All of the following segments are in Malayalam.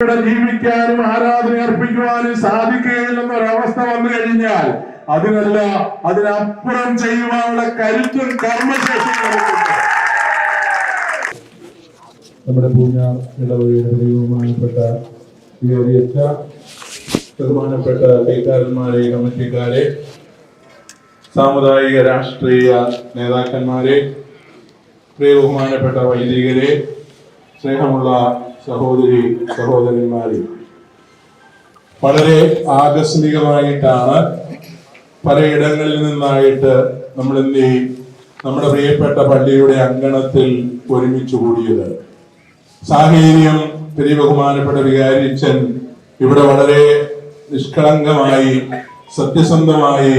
ഇവിടെ ജീവിക്കാനും ആരാധന അർപ്പിക്കുവാനും സാധിക്കുകയില്ലെന്ന ഒരവസ്ഥ വന്നു കഴിഞ്ഞാൽ അതിനല്ല അതിനപ്പുറം ചെയ്യുവാനുള്ള കരുത്തും കർമ്മശേഷിയും നമ്മുടെ പൂഞ്ഞാർ ഇടവകയുടെ ബഹുമാനപ്പെട്ട വികാരിയച്ച ബഹുമാനപ്പെട്ട കൈക്കാരന്മാരെ കമ്മിറ്റിക്കാരെ സാമുദായിക രാഷ്ട്രീയ നേതാക്കന്മാരെ പ്രിയ ബഹുമാനപ്പെട്ട വൈദികരെ സ്നേഹമുള്ള സഹോദരി സഹോദരന്മാരെ വളരെ ആകസ്മികമായിട്ടാണ് പലയിടങ്ങളിൽ നിന്നായിട്ട് നമ്മൾ ഇന്ന് ചെയ്യും നമ്മുടെ പ്രിയപ്പെട്ട പള്ളിയുടെ അങ്കണത്തിൽ ഒരുമിച്ചു കൂടിയത്. സാഹചര്യം പെരിയ ബഹുമാനപ്പെട്ട വികാരിച്ചൻ ഇവിടെ വളരെ നിഷ്കളങ്കമായി സത്യസന്ധമായി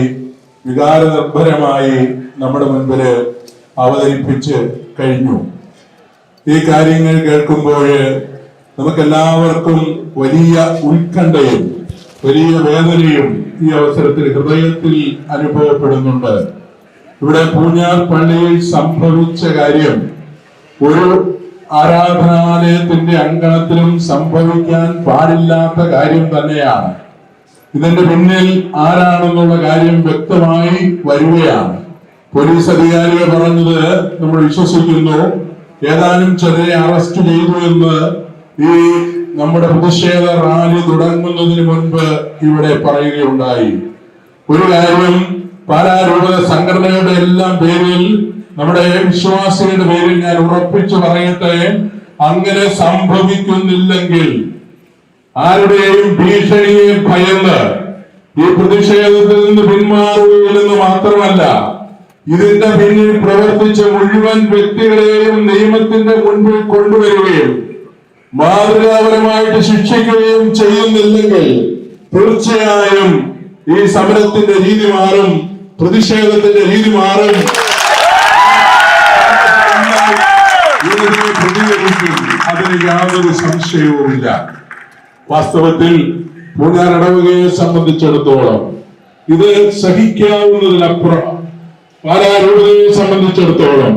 വികാരനിർഭരമായി നമ്മുടെ മുൻപിൽ അവതരിപ്പിച്ച് കഴിഞ്ഞു. ഈ കാര്യങ്ങൾ കേൾക്കുമ്പോൾ നമുക്കെല്ലാവർക്കും വലിയ ഉത്കണ്ഠയും വലിയ വേദനയും ഈ അവസരത്തിൽ ഹൃദയത്തിൽ അനുഭവപ്പെടുന്നുണ്ട്. ഇവിടെ പൂഞ്ഞാർ പള്ളിയിൽ സംഭവിച്ച കാര്യം ഒരു ആരാധനാലയത്തിന്റെ അങ്കണത്തിലും സംഭവിക്കാൻ പാടില്ലാത്ത കാര്യം തന്നെയാണ്. ഇതിന്റെ പിന്നിൽ ആരാണെന്നുള്ള കാര്യം വ്യക്തമായി വരികയാണ്. പോലീസ് അധികാരികൾ പറഞ്ഞത് നമ്മൾ വിശ്വസിക്കുന്നു. ഏതാനും ചെറിയ അറസ്റ്റ് ചെയ്തു എന്ന് ഈ നമ്മുടെ പ്രതിഷേധ റാലി തുടങ്ങുന്നതിന് മുൻപ് ഇവിടെ പറയുകയുണ്ടായി. ഒരു കാര്യം പാലാരൂപ സംഘടനകളുടെ എല്ലാം പേരിൽ നമ്മുടെ വിശ്വാസികളുടെ പേരിൽ ഞാൻ ഉറപ്പിച്ചു പറയട്ടെ അങ്ങനെ സംഭവിക്കുന്നില്ലെങ്കിൽ ആരുടെയും ഭീഷണിയെ ഭയന്ന് ഈ പ്രതിഷേധത്തിൽ നിന്ന് പിന്മാറുകയില്ലെന്ന് മാത്രമല്ല ഇതിന്റെ പിന്നിൽ പ്രവർത്തിച്ച മുഴുവൻ വ്യക്തികളെയും നിയമത്തിന്റെ മുൻപിൽ കൊണ്ടുവരികയും മാതൃകാപരമായിട്ട് ശിക്ഷിക്കുകയും ചെയ്യുന്നില്ലെങ്കിൽ തീർച്ചയായും ഈ സമരത്തിന്റെ രീതി മാറും പ്രതിഷേധത്തിന്റെ രീതി മാറും. അതിന് യാതൊരു സംശയവുമില്ല. വാസ്തവത്തിൽ മൂന്നാർ ഇടവകയെ സംബന്ധിച്ചിടത്തോളം ഇത് സഹിക്കാവുന്നതിലപ്പുറം പാലാരൂപതയെ സംബന്ധിച്ചിടത്തോളം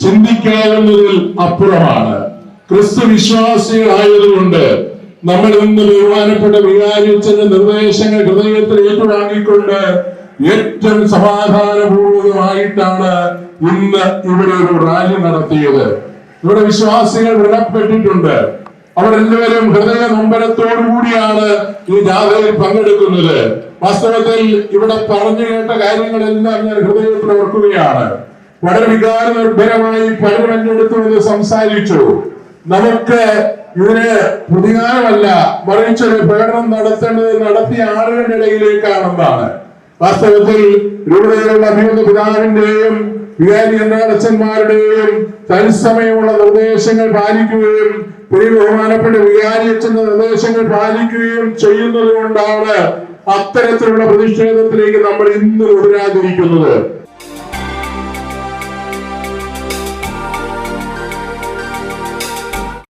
ചിന്തിക്കാവുന്നതിൽ അപ്പുറമാണ്. ക്രിസ്തു വിശ്വാസികളായതുകൊണ്ട് നമ്മൾ ഇന്ന് ബഹുമാനപ്പെട്ട വികാരിച്ചന്റെ നിർദ്ദേശങ്ങൾ ഹൃദയത്തിൽ ഏറ്റുവാങ്ങിക്കൊണ്ട് ഏറ്റവും സമാധാനപൂർവകമായിട്ടാണ് ഇന്ന് ഇവിടെ ഒരു റാലി നടത്തിയത്. ഇവിടെ വിശ്വാസികൾ വിടപ്പെട്ടിട്ടുണ്ട്. അവരെല്ലാവരും ഹൃദയ നൊമ്പരത്തോടു കൂടിയാണ് ഈ ജാഥയിൽ പങ്കെടുക്കുന്നത്. വാസ്തവത്തിൽ ഇവിടെ പറഞ്ഞു കേട്ട കാര്യങ്ങളെല്ലാം ഞാൻ ഹൃദയത്തിൽ ഓർക്കുകയാണ്. വളരെ വികാര നിർഭരമായി പലരും എന്നെടുത്തു സംസാരിച്ചു. നമുക്ക് ഇതിന് പ്രതികാരമല്ല മറിച്ച് ഒരു പ്രകടനം നടത്തേണ്ടത് നടത്തിയ ആളുകളുടെ ഇടയിലേക്കാണെന്നാണ്. വാസ്തവത്തിൽ രൂപതയിലുള്ള അഭിമുഖ പിതാവിന്റെയും വികാരി അച്ഛന്മാരുടെയും തത്സമയമുള്ള നിർദ്ദേശങ്ങൾ പാലിക്കുകയും പ്രിയ ബഹുമാനപ്പെട്ട വികാരി അച്ഛന്റെ നിർദ്ദേശങ്ങൾ പാലിക്കുകയും ചെയ്യുന്നത് കൊണ്ടാണ് അത്തരത്തിലുള്ള പ്രതിഷേധത്തിലേക്ക് നമ്മൾ ഇന്ന് തുടരാതിരിക്കുന്നത്